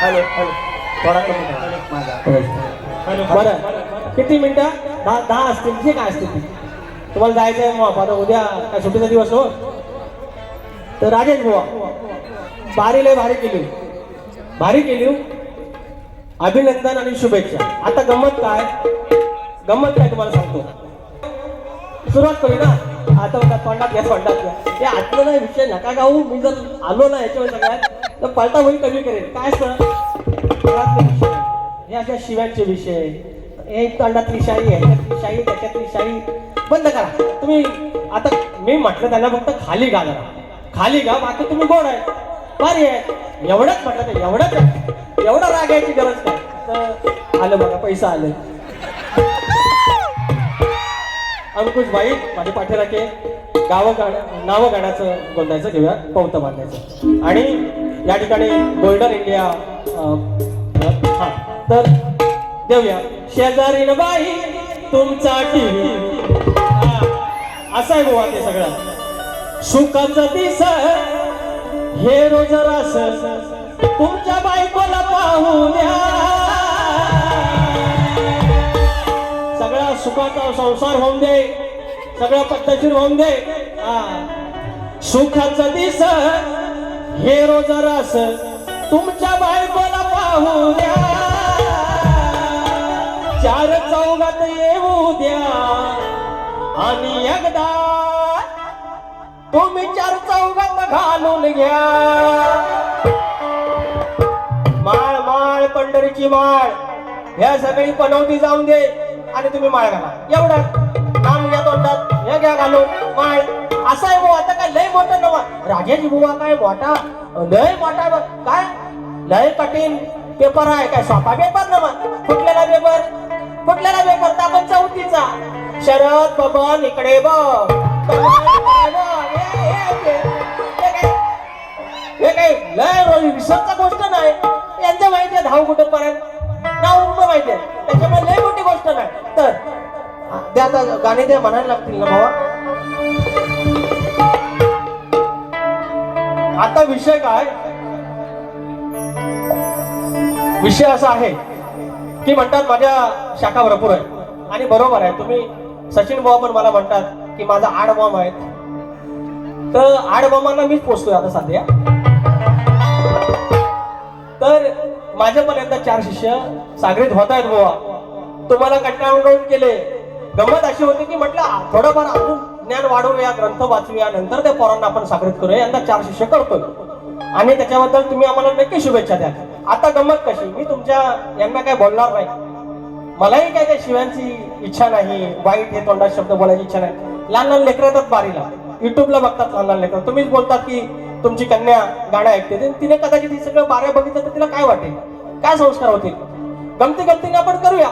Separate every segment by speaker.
Speaker 1: Hello hello. थोडा कमी करा. माझा
Speaker 2: बरं. किती मिनिटं? दहा दहा असतील. जे काय असतील ते. तुम्हाला जायचं आहे मग. आता उद्या काय सुट्टीचा दिवस हो. तर राजेश बुवा भारी लय भारी केली. भारी केली हो. अभिनंदन आणि शुभेच्छा. आता गंमत काय? गंमत काय तुम्हाला सांगतो. सुरुवात करू ना. आता तोंडात घ्या तोंडात घ्या. हे आतलं नाही विषय नका गाऊ. मी जर आलो ना याच्यावर सगळ्यात तर पलटा होईल कमी करेल. काय सर? हे अशा शिव्यांचे विषय. हे तोंडातली शाही ह्याच्यातली शाही त्याच्यातली शाही बंद करा. तुम्ही आता मी म्हटलं त्यांना फक्त खाली गा जरा. खाली गा बाकी तुम्ही गोड आहे. भारी आहे. एवढंच म्हटलं तर एवढंच एवढं राग यायची गरज काय तर आलं बघा पैसा आलं. अंकुश भाई माझे पाठीराखे गावं गाणं नावं गाण्याचं बोलायचं घेऊया. पौत बांधायचं आणि या ठिकाणी गोल्डन इंडिया हा तर देऊया. शेजारीन बाई तुमचा टीव्ही असं आहे गोवा ते सगळं. सुखाचं दिस हे रोज रास. तुमच्या बायकोला पाहू द्या सगळा सुखाचा संसार होऊन दे. सगळं पद्धतशीर होऊन दे. हा. सुखाचं दिस हे रोज रस तुमच्या बायकोला पाहू द्या. चार चौघात येऊ द्या. आणि एकदा तुम्ही चार चौघात घालून घ्या. माळ माळ पंढरीची माळ. ह्या सगळी पनवती जाऊन दे आणि तुम्ही माळ घाला. एवढं. नाम घ्या तोंडात. हे घ्या घालून. माळ. असा आहे बुवा आता काय लय मोठं नवा? राजाजी बुवा काय मोठा? लय मोठा ब- काय? लय कठीण पेपर आहे काय सोपा पेपर नवा? कुठल्याला पेपर कुठल्याला पेपर तर आपण चौथीचा. शरद बबन इकडे बघ. इकडे बघ. हे- काय? काही लय विसरचा गोष्ट नाही. यांचं माहिती आहे धाव कुठं पर्यंत नाव उठणं माहिती आहे. त्याच्यामुळे लय मोठी गोष्ट नाही. तर त्या आता गाणे द्या म्हणायला लागतील ना भावा? आता विषय काय? विषय असा आहे की म्हणतात माझ्या शाखा भरपूर आहे आणि बरोबर आहे. तुम्ही सचिन भाऊ पण मला म्हणतात की माझा आड बॉम्ब आहे तर आड बॉम्बांना मीच पोचतोय आता सध्या. तर माझ्यापर्यंत चार शिष्य सागरीत होत आहेत बुवा. तुम्हाला कंटाळून केले. गमत अशी होती की म्हटलं थोडंफार अजून ज्ञान वाढवूया ग्रंथ वाचूया नंतर त्या पोरांना आपण सागरीत करूया. यंदा चार शिष्य करतोय. आणि त्याच्याबद्दल तुम्ही आम्हाला नक्की शुभेच्छा द्या. आता गमत कशी? मी तुमच्या यांना काय बोलणार नाही. मलाही काय त्या शिव्यांची इच्छा नाही. वाईट हे तोंडात शब्द बोलायची इच्छा नाही. लहान लहान लेकरं येतात बारीला. युट्यूबला बघतात लहान लहान लेकर. तुम्हीच बोलतात की तुमची कन्या गाणं ऐकते. तिने कदाचित हे सगळं बाऱ्या बघितलं तर तिला काय वाटेल? काय संस्कार होतील? गमती गमतीने आपण करूया.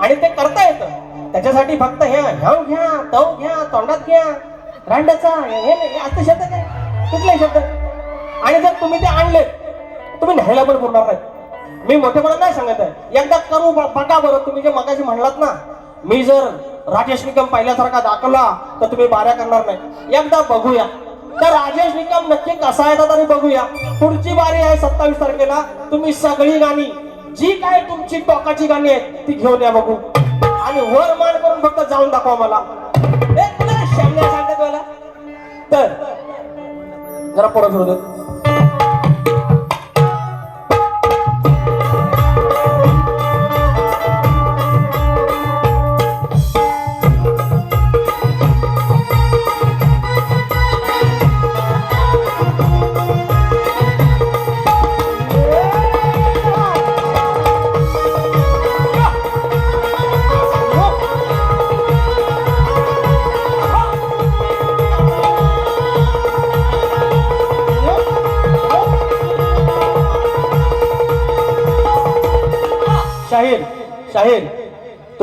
Speaker 2: आणि ते करता येतं. त्याच्यासाठी फक्त हे ह्याव घ्या तव घ्या तोंडात घ्या. रांडाचा हे नाही, असं शब्द काय कुठले शब्द. आणि जर तुम्ही ते आणले तुम्ही न्यायला पण बोलणार नाही. मी मोठेपणा नाही सांगत आहे. एकदा करू ब- बघा बरं. तुम्ही जे मगाशी म्हणलात ना मी जर राजेश निकम पहिल्यासारखा दाखवला तर तुम्ही बाऱ्या करणार नाही. एकदा बघूया. तर राजेश निकम नक्की कसा येतात आणि बघूया. पुढची बारी आहे सत्तावीस तारखेला. तुम्ही सगळी गाणी जी काय तुमची टोकाची गाणी आहेत ती घेऊन या बघू. आणि वर मान करून फक्त जाऊन दाखवा मला. ए, सांगतात मला. तर जरा परत फिरू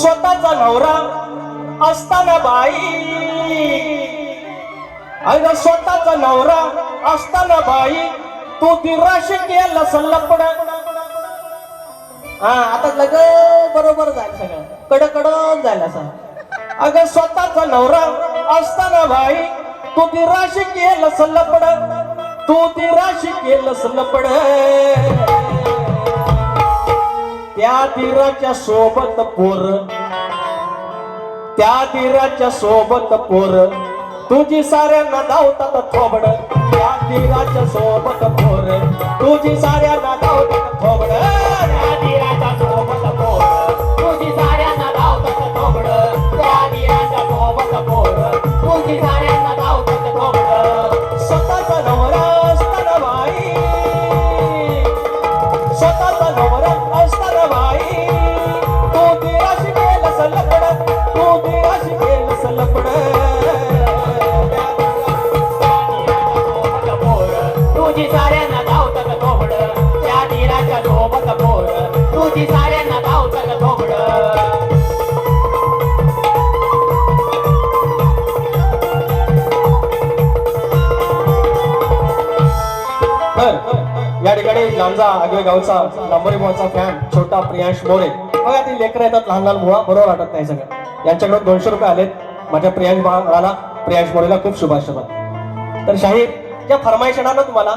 Speaker 2: स्वतःचा नवरा असताना बाई. अग स्वतःचा नवरा असताना बाई. तू दिराशी केला सल्लपड हा आता लग बरोबर जाईल सगळं. कड कडत असं. अगं स्वतःचा नवरा असताना भाई तू दिराशी केलं सल्लपड तू दिराशी केलं सल्लपड त्या दिराच्या सोबत पोर. त्या दिराच्या सोबत पोर. तुझी साऱ्यांना धावतात थोबड. त्या दिराच्या सोबत पोर. तुझी साऱ्यांना धावतात थोबड.
Speaker 3: त्या दिराच्या सोबत पोर, तुझी साऱ्यांना धावतात थोबड. त्या दिराच्या सोबत पोर, तुझी
Speaker 2: गावचा नंबरी मोचा फॅन छोटा प्रियांश मोरे. बघा ती लेकर येतात लहान लहान मुळा बरोबर वाटत नाही सगळं. यांच्याकडून दोनशे रुपये आलेत माझ्या प्रियांश बाळाला प्रियांश मोरेला खूप शुभाशुभ तर शाहीर ज्या फरमाईश येणार ना तुम्हाला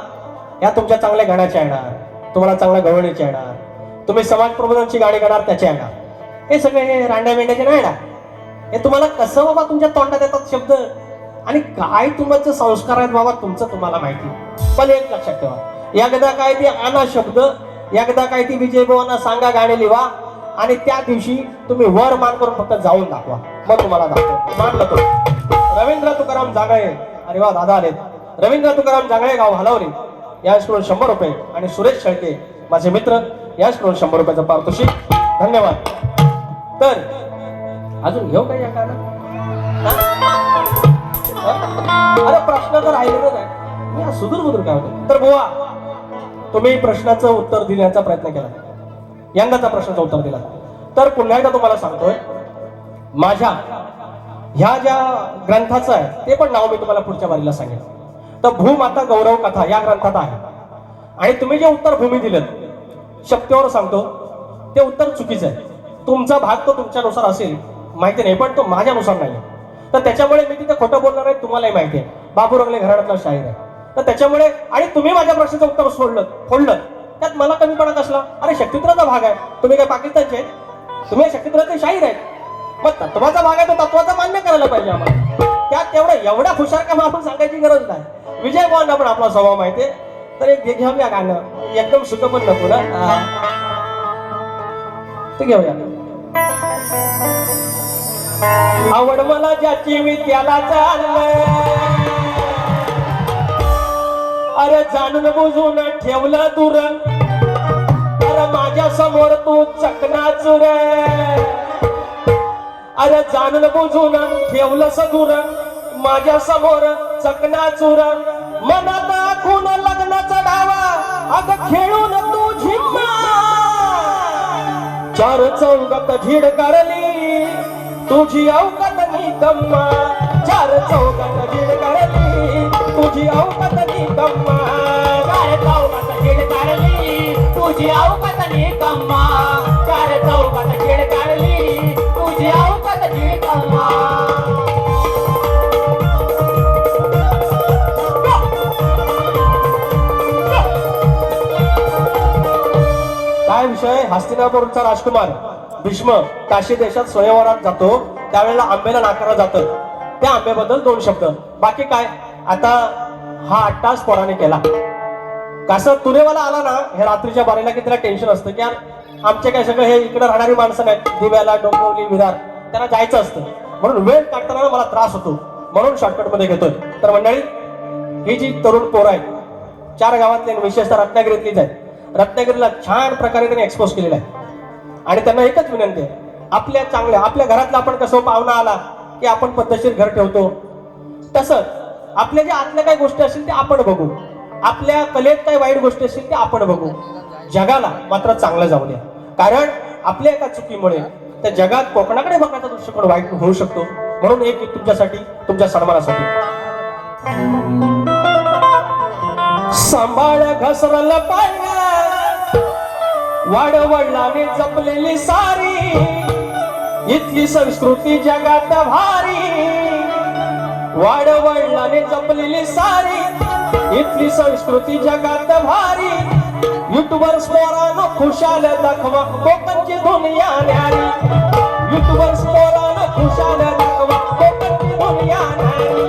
Speaker 2: या तुमच्या चांगल्या गाण्याच्या येणार. तुम्हाला चांगल्या गवळणीच्या येणार. तुम्ही समाज प्रबोधनची गाणी गाणार त्याच्या येणार. हे सगळे हे रांड्या मेंढ्याचे नाही येणार. हे तुम्हाला कसं बाबा तुमच्या तोंडात येतात शब्द? आणि काय तुमचं संस्कार आहेत बाबा तुमचं तुम्हाला माहिती. पण एक लक्षात ठेवा. एकदा काय ती आणा शब्द एकदा काय ती विजय भावांना सांगा गाणे लिहा आणि त्या दिवशी तुम्ही वर मान करून फक्त जाऊन दाखवा. मग तुम्हाला दाखवा मानलं तो. रवींद्र तुकाराम जागळे. अरे वा दादा आलेत. रवींद्र तुकाराम जागळे गाव हलवले याचकडून शंभर रुपये आणि सुरेश शेळके माझे मित्र याचकडून शंभर रुपयाचं पारितोषिक. धन्यवाद. तर अजून घेऊ काही या अरे प्रश्न तर राहिलेलाच नाही. सुदूर बुदूर काय होतं? तर बुवा तुम्ही प्रश्नाचं उत्तर देण्याचा प्रयत्न केला. यंदाचा प्रश्नाचं उत्तर दिला. तर पुन्हा एकदा तुम्हाला सांगतोय माझ्या ह्या ज्या ग्रंथाचं आहे ते पण नाव मी तुम्हाला पुढच्या वारीला सांगेन. तर भूमाता गौरव कथा या ग्रंथात आहे. आणि तुम्ही जे उत्तर भूमी दिलं शक्तीवर सांगतो ते उत्तर चुकीचं आहे. तुमचा भाग तो तुमच्यानुसार असेल माहिती नाही पण तो माझ्यानुसार नाही तर त्याच्यामुळे मी तिथे खोटं बोलणार आहे तुम्हालाही माहिती आहे. बाबू रंगले घराण्यातला शाहीर आहे. तर त्याच्यामुळे आणि तुम्ही माझ्या प्रश्नाचं उत्तर सोडलं फोडलं. त्यात मला कमीपणा कसला अरे शक्तित्राचा भाग आहे. तुम्ही काय पाकिस्तानचे आहेत? तुम्ही शक्तित्राचे शाहीर आहेत. मग तत्वाचा भाग आहे तो तत्वाचा मान्य करायला पाहिजे आम्हाला. त्यात तेवढं एवढ्या हुशार का आपण सांगायची गरज नाही. विजय भावांना पण आपला स्वभाव माहिती तर एक घे- घेऊया गाणं. एकदम सुख पण नको ना. ते घेऊया. आवड मला ज्याची मी त्याला चाललंय. अरे जाणून बुजून ठेवलं दूर. अरे माझ्यासमोर तू चकनाचूर अरे जाणून बुजून ठेवलं दूर. माझ्यासमोर चकनाचूर मनात आखून लग्नाचा डावा अग खेळून तू झिम्मा. चार चौकात झिड करली तुझी अवकात मी निकम्मा चार चौकात झिड करली तुझी अवकात निकम्मा
Speaker 3: चार चौकात खेळ काढली. तुझी अवकात निकम्मा चार चौकात खेळ काढली. तुझी अवकात निकम्मा
Speaker 2: काय विषय? हस्तिनापूरचा राजकुमार भीष्म काशी देशात स्वयंवरात जातो. त्यावेळेला आंबेला नाकारलं जातं. त्या आंब्याबद्दल दोन शब्द. बाकी काय? आता हा आठ तास पोराने केला. कसं तुरेवाला आला ना हे रात्रीच्या बारीला की त्याला टेन्शन असतं की यार आमचे काय सगळं हे इकडे राहणारी माणसं नाहीत. दिव्याला डोंबिवली विरार त्यांना जायचं असतं. म्हणून वेळ काढताना मला त्रास होतो. म्हणून शॉर्टकटमध्ये घेतोय. तर मंडळी ही जी तरुण पोरं आहेत चार गावातले आणि विशेषतः रत्नागिरीतलीच आहेत. रत्नागिरीला छान प्रकारे त्यांनी एक्सपोज केलेला आहे. आणि त्यांना एकच विनंती आहे. आपल्या चांगल्या आपल्या घरातला आपण कसं पाहुणा आला की आपण पद्धतशीर घर ठेवतो. तसंच आपल्या ज्या आतल्या काही गोष्टी असतील ते आपण बघू. आपल्या कलेत काही वाईट गोष्टी असतील ते आपण बघू. जगाला मात्र चांगलं जाऊ द्या. कारण आपल्या एका चुकीमुळे त्या जगात कोकणाकडे बघण्याचा दृष्टिकोन वाईट होऊ शकतो. म्हणून एक तुमच्यासाठी तुमच्या सन्मानासाठी. सांभाळ घसरल पाहिजे वाडवडिलाने जपलेली सारी. इथली संस्कृती जगात भारी. वाडवडिलाने जपलेली सारी इथली संस्कृती जगात भारी. युट्यूबर स्मोरानो खुशाल दाखवा कोकणची दुनिया न्यारी. युट्यूबर स्मोरानो खुशाल दाखवा कोकणची दुनिया न्यारी.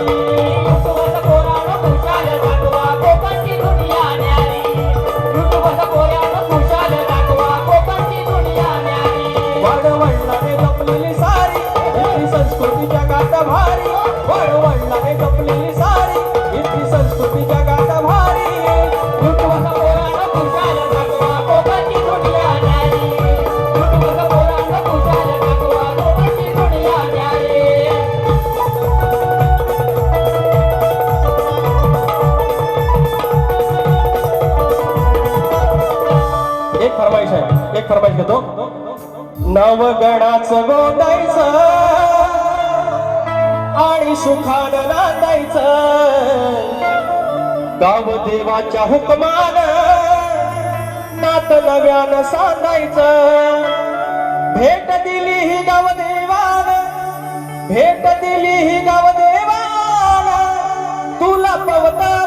Speaker 2: संस्कृती
Speaker 3: पोरानं
Speaker 2: भारी. नवगणाचं गोंदायच आणि सुखानं नांदायच. गाव देवाच्या हुकमान नात नव्यान सांगायचं. भेट दिली ही गावदेवान भेट दिली ही गावदेवान तुला पवता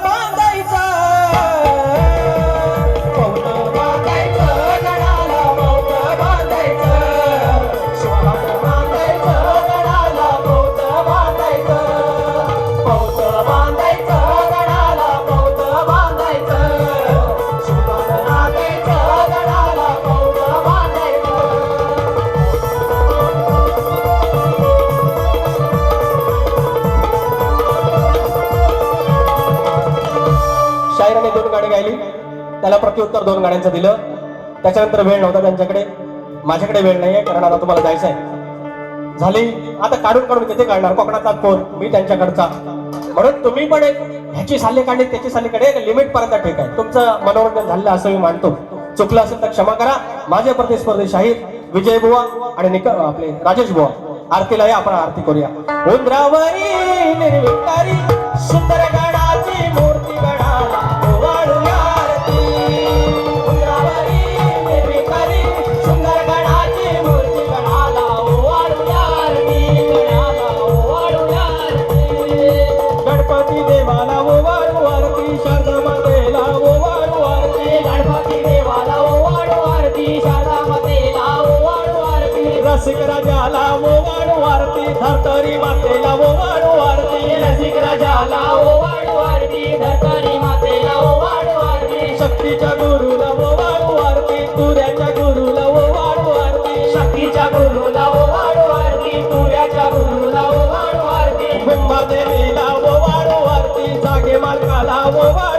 Speaker 2: प्रत्युत्तर दोन गाण्यांचं दिलं. त्याच्यानंतर वेळ नव्हता त्यांच्याकडे. माझ्याकडे वेळ नाहीये कारण आता तुम्हाला जायचं आहे झाली. आता काढून काढून तिथे काढणार. कोकणातला फोन मी त्यांच्याकडचा. म्हणून तुम्ही पण एक ह्याची साल्ले काढली त्याची साल्ले काढली एक लिमिट पर्यंत ठीक आहे. तुमचं मनोरंजन झालं असं मी मानतो. चुकलं असेल तर क्षमा करा. माझे प्रतिस्पर्धी शाहीर विजय बुवा आणि निक आपले राजेश बुवा. आरतीला या आपण आरती करूया. उंद्रावरी निर्विकारी सुंदर गाणा आरती रसिक राजाला ओवाळू आरती धर्तरी मातेला ओवाड वारती
Speaker 3: रसिक राजाला ओवाळू आरती धर्तरी मातेला ओवाड वारती
Speaker 2: शक्तीच्या गुरुला ओवाड वारती तुऱ्याच्या गुरुला ओवाड वारती
Speaker 3: शक्तीच्या गुरुला ओवाड वारती तुऱ्याच्या गुरुला ओवाड वारती
Speaker 2: देवीला ओवाड वारती जागे मालकाला ओवाड